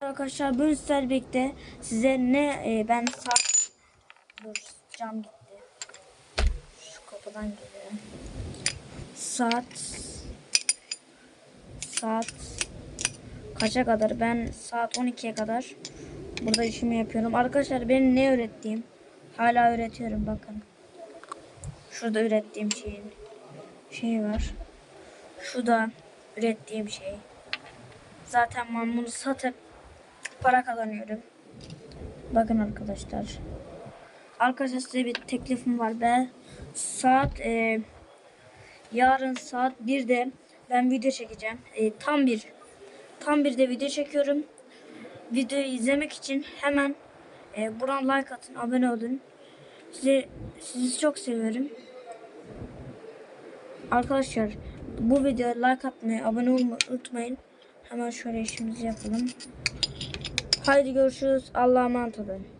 Arkadaşlar bugün sizlerle size ne e, ben saat dur cam gitti. Şu kapıdan geliyor. Saat saat kaça kadar? Ben saat 12'ye kadar burada işimi yapıyorum. Arkadaşlar benim ne öğrettiğim? Hala öğretiyorum bakın. Şurada ürettiğim şeyin şey var. Şurada ürettiğim şey. Zaten ben bunu satıp para kazanıyorum. Bakın arkadaşlar. Arkadaşlar size bir teklifim var. Ben saat e, yarın saat 1'de ben video çekeceğim. E, tam bir tam bir de video çekiyorum. Videoyu izlemek için hemen e, buradan like atın, abone olun. Sizi, sizi çok seviyorum. Arkadaşlar bu videoya like atmayı, abone olmayı unutmayın. Hemen şöyle işimizi yapalım. Haydi görüşürüz. Allah'a emanet olun.